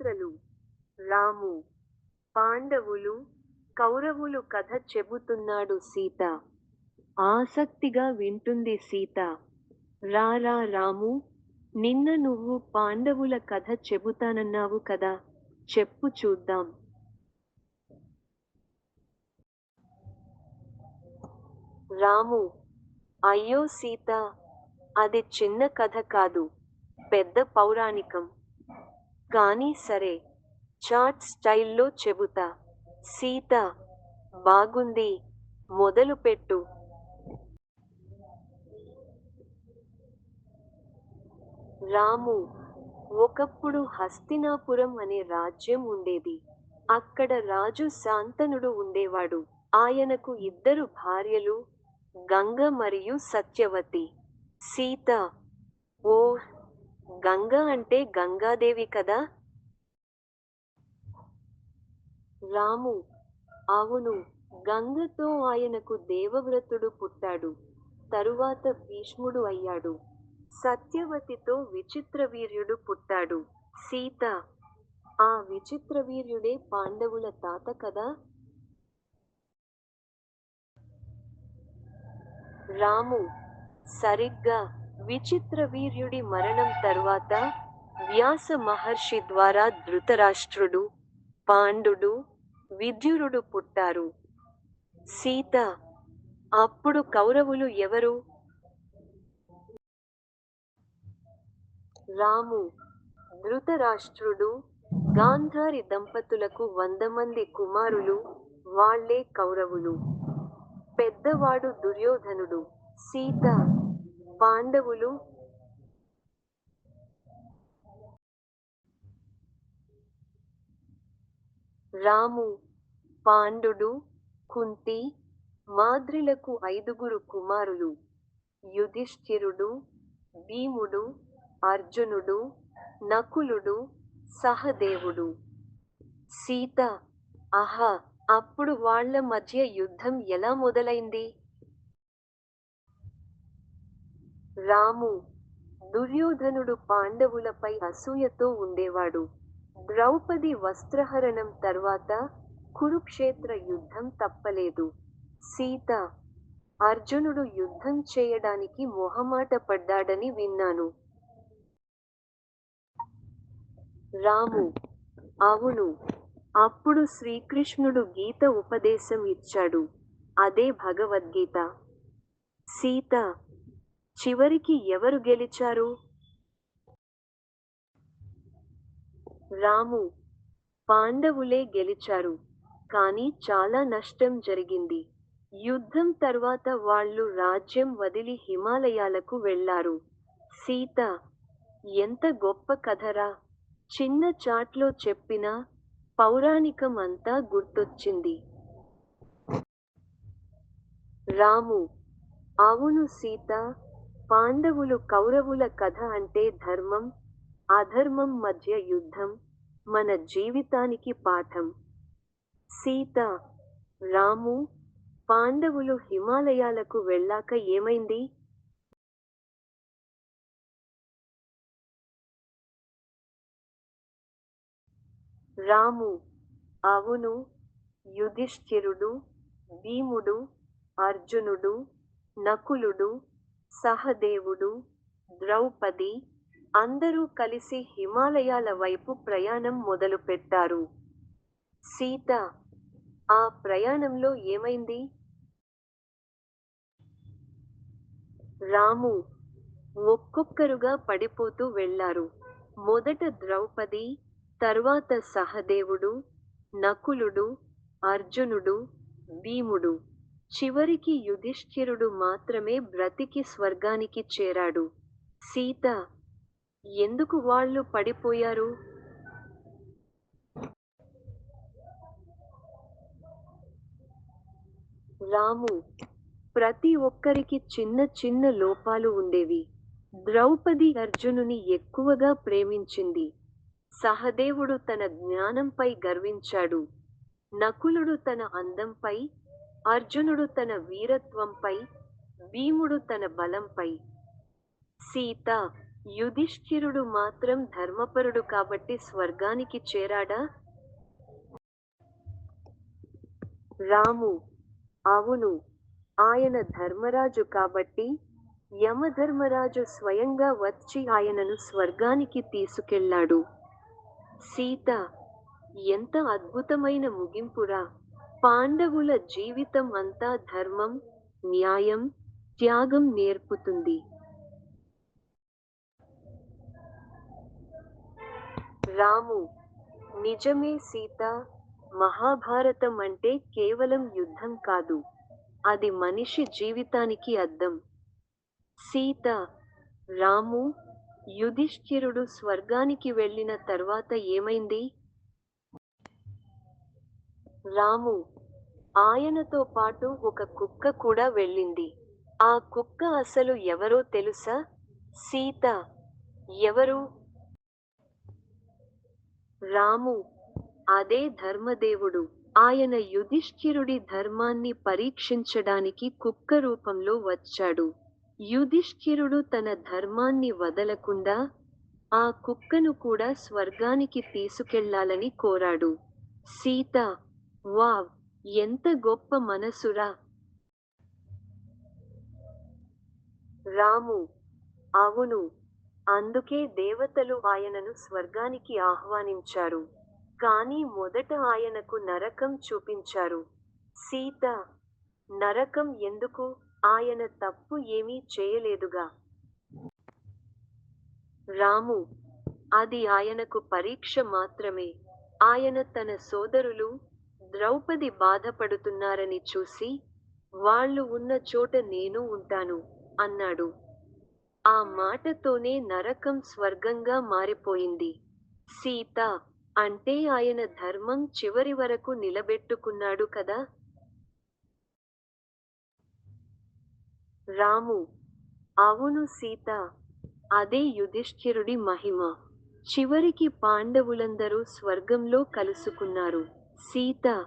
పాత్రలు రాము పాండవులు కౌరవులు కథ చెబుతున్నాడు సీత. ఆసక్తిగా వింటుంది సీత. రారా రాము నిన్న నువ్వు పాండవుల కథ చెబుతానన్నావు కదా చెప్పు చూద్దాం. రాము అయ్యో సీత అది చిన్న కథ కాదు పెద్ద పౌరాణికం. కానీ సరే చాట్ స్టైల్లో చెబుతా. సీత బాగుంది మొదలుపెట్టు రాము ఒకప్పుడు హస్తినాపురం అనే రాజ్యం ఉండేది. అక్కడ రాజు శాంతనుడు ఉండేవాడు. ఆయనకు ఇద్దరు భార్యలు గంగ మరియు సత్యవతి. సీత ఓ గంగ అంటే గంగాదేవి కదా? రాము అవును. గంగతో ఆయనకు దేవవ్రతుడు పుట్టాడు. తరువాత భీష్ముడు అయ్యాడు. సత్యవతితో విచిత్రవీర్యుడు పుట్టాడు. సీత ఆ విచిత్రవీర్యుడే పాండవుల తాత కదా? రాము సరిగ్గా విచిత్రవీర్యుడి మరణం తర్వాత వ్యాస మహర్షి ద్వారా ధృతరాష్ట్రుడు పాండుడు విద్యురుడు పుట్టారు. సీత అప్పుడు కౌరవులు ఎవరు? రాము ధృతరాష్ట్రుడు గాంధారి దంపతులకు వంద మంది కుమారులు వాళ్ళే కౌరవులు. పెద్దవాడు దుర్యోధనుడు సీత పాండవులు రాము పాండుడు కుంతి మాద్రిలకు ఐదుగురు కుమారులు. యుధిష్ఠిరుడు భీముడు అర్జునుడు నకులుడు సహదేవుడు. సీత ఆహా అప్పుడు వాళ్ళ మధ్య యుద్ధం ఎలా మొదలైంది? రాము దుర్యోధనుడు పాండవులపై అసూయతో ఉండేవాడు. ద్రౌపది వస్త్రహరణం తర్వాత కురుక్షేత్ర యుద్ధం తప్పలేదు. సీత అర్జునుడు యుద్ధం చేయడానికి మొహమాట పడ్డాడని విన్నాను. రాము అవును అప్పుడు శ్రీకృష్ణుడు గీత ఉపదేశం ఇచ్చాడు. అదే భగవద్గీత. సీత చివరికి ఎవరు గెలిచారు? రాము పాండవులే గెలిచారు కానీ చాలా నష్టం జరిగింది. యుద్ధం తర్వాత వాళ్ళు రాజ్యం వదిలి హిమాలయాలకు వెళ్ళారు సీత ఎంత గొప్ప కథరా! చిన్న చాట్లో చెప్పిన పౌరాణికం అంతా గుర్తొచ్చింది. రాము అవును సీత పాండవులు కౌరవుల కథ అంటే ధర్మం అధర్మం మధ్య యుద్ధం మన జీవితానికి పాఠం. సీత రాము పాండవులు హిమాలయాలకు వెళ్ళాక ఏమైంది? రాము అవును యుధిష్ఠిరుడు భీముడు అర్జునుడు నకులుడు సహదేవుడు ద్రౌపది అందరూ కలిసి హిమాలయాల వైపు ప్రయాణం మొదలుపెట్టారు. సీత ఆ ప్రయాణంలో ఏమైంది? రాము ఒక్కొక్కరుగా పడిపోతూ వెళ్ళారు మొదట ద్రౌపది తర్వాత సహదేవుడు నకులుడు అర్జునుడు భీముడు. చివరికి యుధిష్ఠిరుడు మాత్రమే బ్రతికి స్వర్గానికి చేరాడు. సీత ఎందుకు వాళ్ళు పడిపోయారు? రాము ప్రతి ఒక్కరికి చిన్న చిన్న లోపాలు ఉండేవి. ద్రౌపది అర్జునుని ఎక్కువగా ప్రేమించింది. సహదేవుడు తన జ్ఞానంపై గర్వించాడు. నకులుడు తన అందంపై అర్జునుడు తన వీరత్వంపై భీముడు తన బలంపై. సీత యుధిష్ఠిరుడు మాత్రం ధర్మపరుడు కాబట్టి స్వర్గానికి చేరాడా? రాము అవును ఆయన ధర్మరాజు కాబట్టి యమధర్మరాజు స్వయంగా వచ్చి ఆయనను స్వర్గానికి తీసుకెళ్ళాడు. సీత ఎంత అద్భుతమైన ముగింపురా! పాండవుల జీవితం అంతా ధర్మం న్యాయం త్యాగం నేర్పుతుంది. రాము నిజమే సీత మహాభారతం అంటే కేవలం యుద్ధం కాదు అది మనిషి జీవితానికి అద్దం. సీత రాము యుధిష్ఠిరుడు స్వర్గానికి వెళ్ళిన తర్వాత ఏమైంది? రాము ఆయనతో పాటు ఒక కుక్క కూడా వెళ్ళింది. ఆ కుక్క అసలు ఎవరో తెలుసా? సీత. ఎవరు? రాము అదే ధర్మదేవుడు. ఆయన యుధిష్ఠిరుడి ధర్మాన్ని పరీక్షించడానికి కుక్క రూపంలో వచ్చాడు. యుధిష్ఠిరుడు తన ధర్మాన్ని వదలకుండా ఆ కుక్కను కూడా స్వర్గానికి తీసుకెళ్ళాలని కోరాడు. సీత వావ్ ఎంత గొప్ప మనసురా. రాము అవును అందుకే దేవతలు ఆయనను స్వర్గానికి ఆహ్వానించారు కానీ మొదట ఆయనకు నరకం చూపించారు. సీత నరకం ఎందుకు? ఆయన తప్పు ఏమీ చేయలేదుగా. రాము అది ఆయనకు పరీక్ష మాత్రమే. ఆయన తన సోదరులు ద్రౌపది బాధపడుతున్నారని చూసి వాళ్ళు ఉన్న చోట నేను ఉంటాను అన్నాడు. ఆ మాటతోనే నరకం స్వర్గంగా మారిపోయింది. సీత అంటే ఆయన ధర్మం చివరి వరకు నిలబెట్టుకున్నాడు కదా? రాము అవును సీత అదే యుధిష్ఠిరుడి మహిమ. చివరికి పాండవులందరూ స్వర్గంలో కలుసుకున్నారు. సీత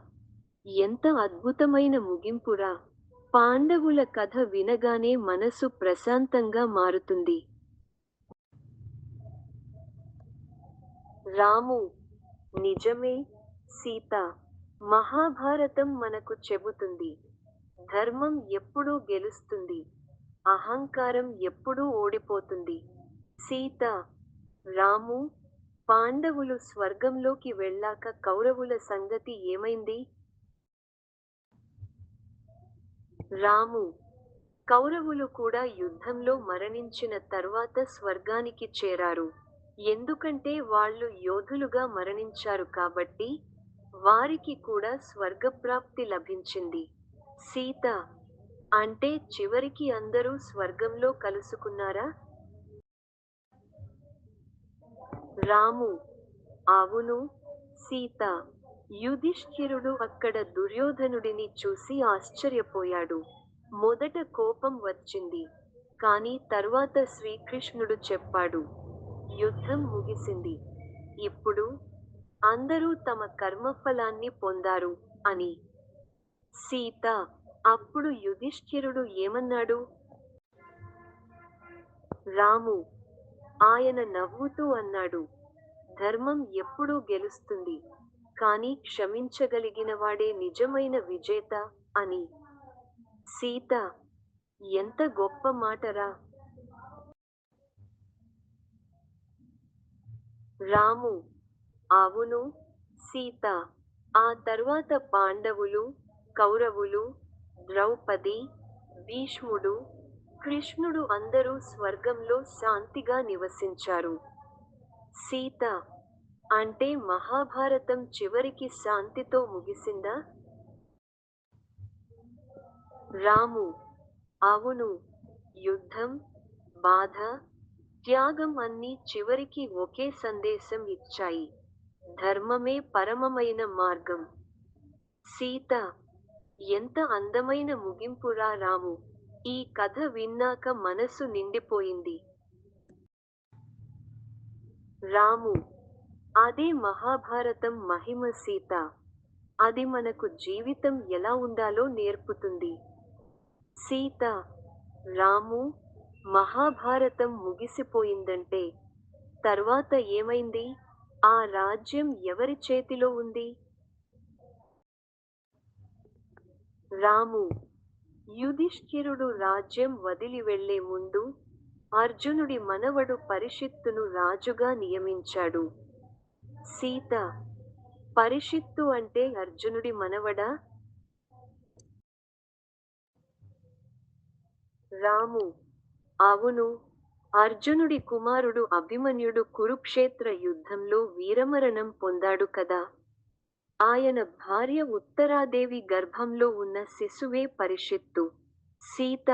ఎంత అద్భుతమైన ముగింపురా. పాండవుల కథ వినగానే మనసు ప్రశాంతంగా మారుతుంది. రాము నిజమే సీత మహాభారతం మనకు చెబుతుంది. ధర్మం ఎప్పుడూ గెలుస్తుంది. అహంకారం ఎప్పుడూ ఓడిపోతుంది. సీత రాము పాండవులు స్వర్గంలోకి వెళ్ళాక కౌరవుల సంగతి ఏమైంది? రాము కౌరవులు కూడా యుద్ధంలో మరణించిన తర్వాత స్వర్గానికి చేరారు. ఎందుకంటే వాళ్ళు యోధులుగా మరణించారు కాబట్టి వారికి కూడా స్వర్గప్రాప్తి లభించింది. సీత అంటే చివరికి అందరూ స్వర్గంలో కలుసుకున్నారా? రాము అవును సీత యుధిష్ఠిరుడు అక్కడ దుర్యోధనుడిని చూసి ఆశ్చర్యపోయాడు. మొదట కోపం వచ్చింది కానీ తర్వాత శ్రీకృష్ణుడు చెప్పాడు యుద్ధం ముగిసింది. ఇప్పుడు అందరూ తమ కర్మఫలాన్ని పొందారు అని. సీత అప్పుడు యుధిష్ఠిరుడు ఏమన్నాడు? రాము ఆయన నవ్వుతూ అన్నాడు. ధర్మం ఎప్పుడూ గెలుస్తుంది. కానీ క్షమించగలిగిన వాడే నిజమైన విజేత అని. సీత ఎంత గొప్ప మాటరా. రాము అవును సీత ఆ తర్వాత పాండవులు కౌరవులు ద్రౌపది భీష్ముడు కృష్ణుడు అందరూ స్వర్గంలో శాంతిగా నివసించారు. సీత అంటే మహాభారతం చివరికి శాంతితో ముగిసిందా? రాము అవును యుద్ధం బాధ త్యాగం అన్నీ చివరికి ఒకే సందేశం ఇచ్చాయి. ధర్మమే పరమమైన మార్గం. సీత ఎంత అందమైన ముగింపురా రాము? ఈ కథ విన్నాక మనసు నిండిపోయింది. రాము అదే మహాభారతం మహిమ సీత. అది మనకు జీవితం ఎలా ఉండాలో నేర్పుతుంది. సీత రాము మహాభారతం ముగిసిపోయిందంటే తర్వాత ఏమైంది? ఆ రాజ్యం ఎవరి చేతిలో ఉంది? రాము యుధిష్ఠిరుడు రాజ్యం వదిలి వెళ్ళే ముందు అర్జునుడి మనవడు పరిషిత్తును రాజుగా నియమించాడు. సీత పరిషిత్తు అంటే అర్జునుడి మనవడా? రాము అవును అర్జునుడి కుమారుడు అభిమన్యుడు కురుక్షేత్ర యుద్ధంలో వీరమరణం పొందాడు కదా? ఆయన భార్య ఉత్తరాదేవి గర్భంలో ఉన్న శిశువే పరిషిత్తు సీత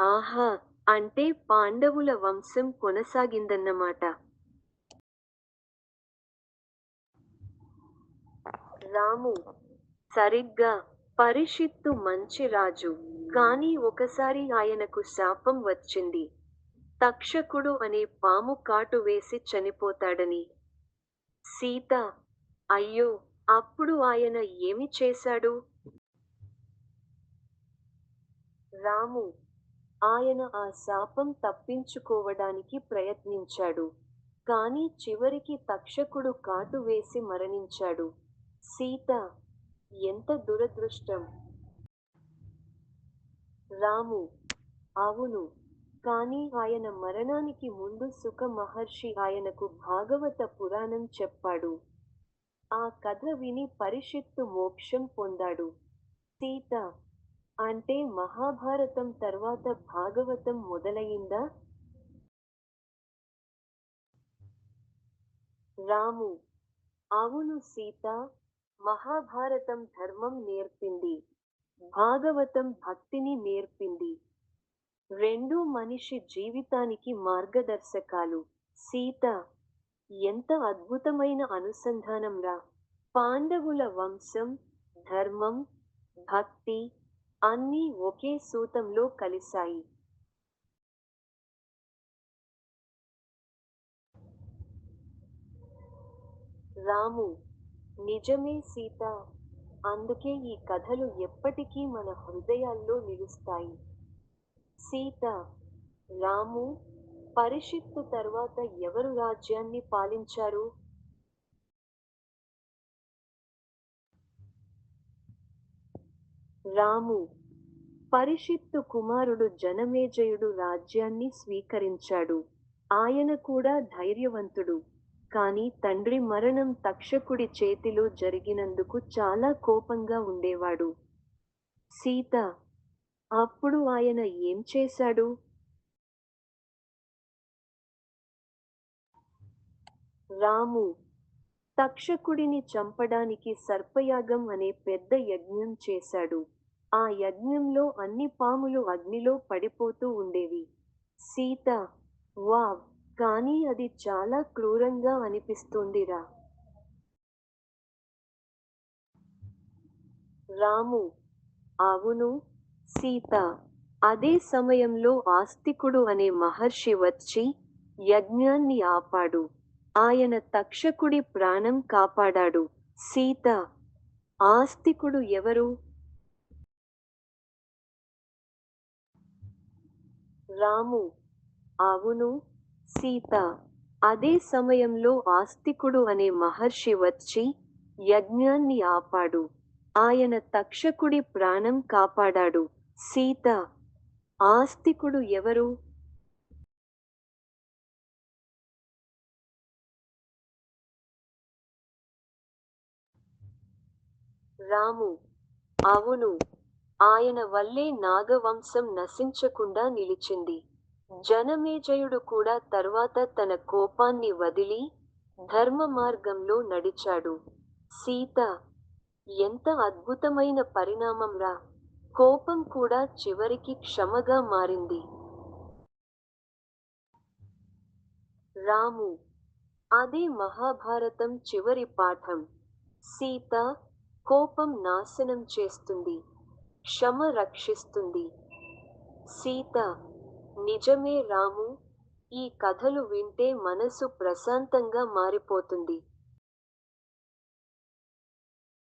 ఆహా అంటే పాండవుల వంశం కొనసాగిందన్నమాట. రాము సరిగ్గా పరిషిత్తు మంచి రాజు కానీ ఒకసారి ఆయనకు శాపం వచ్చింది. తక్షకుడు అనే పాము కాటు వేసి చనిపోతాడని. సీత అయ్యో అప్పుడు ఆయన ఏమి చేశాడు? రాము ఆయన ఆ శాపం తప్పించుకోవడానికి ప్రయత్నించాడు. కానీ చివరికి తక్షకుడు కాటు వేసి మరణించాడు. సీత ఎంత దురదృష్టం. రాము అవును. కానీ ఆయన మరణానికి ముందు సుఖ మహర్షి ఆయనకు భాగవత పురాణం చెప్పాడు. ఆ కథ విని పరిషిత్తు మోక్షం పొందాడు. సీత అంటే మహాభారతం తర్వాత భాగవతం మొదలయిందా రాము అవును సీత మహాభారతం ధర్మం నేర్పింది భాగవతం భక్తిని నేర్పింది. రెండు మనిషి జీవితానికి మార్గదర్శకాలు. సీత ఎంత అద్భుతమైన అనుసంధానం రా. పాండవుల వంశం ధర్మం భక్తి అన్నీ ఒకే సూతంలో కలిశాయి. రాము నిజమే సీత. అందుకే ఈ కథలు ఎప్పటికీ మన హృదయాల్లో నిలుస్తాయి. సీత రాము పరిషిత్తు తర్వాత ఎవరు రాజ్యాన్ని పాలించారు? రాము పరిషిత్తు కుమారుడు జనమేజయుడు రాజ్యాన్ని స్వీకరించాడు. ఆయన కూడా ధైర్యవంతుడు. కాని తండ్రి మరణం తక్షకుడి చేతిలో జరిగినందుకు చాలా కోపంగా ఉండేవాడు. సీత అప్పుడు ఆయన ఏం చేశాడు? రాము తక్షకుడిని చంపడానికి సర్పయాగం అనే పెద్ద యజ్ఞం చేశాడు. ఆ యజ్ఞంలో అన్ని పాములు అగ్నిలో పడిపోతూ ఉండేవి. సీత వావ్ కానీ అది చాలా క్రూరంగా అనిపిస్తుందిరా. రాము అవును సీత అదే సమయంలో ఆస్తికుడు అనే మహర్షి వచ్చి యజ్ఞాన్ని ఆపాడు. ఆయన తక్షకుడి ప్రాణం కాపాడాడు. సీత ఆస్తికుడు ఎవరు? రాము అవును సీత. అదే సమయంలో ఆస్తికుడు అనే మహర్షి వచ్చి యజ్ఞాన్ని ఆపాడు. ఆయన తక్షకుడి ప్రాణం కాపాడాడు. సీత ఆస్తికుడు ఎవరు? రాము అవును ఆయన వల్లే నాగవంశం నశించకుండా నిలిచింది. జనమేజయుడు కూడా తర్వాత తన కోపాన్ని వదిలి ధర్మ మార్గంలో నడిచాడు. సీత ఎంత అద్భుతమైన పరిణామం రా! కోపం కూడా చివరికి క్షమగా మారింది. రాము అదే మహాభారతం చివరి పాఠం. సీత కోపం నాశనం చేస్తుంది క్షమ రక్షిస్తుంది. సీత నిజమే రాము ఈ కథలు వింటే మనసు ప్రశాంతంగా మారిపోతుంది.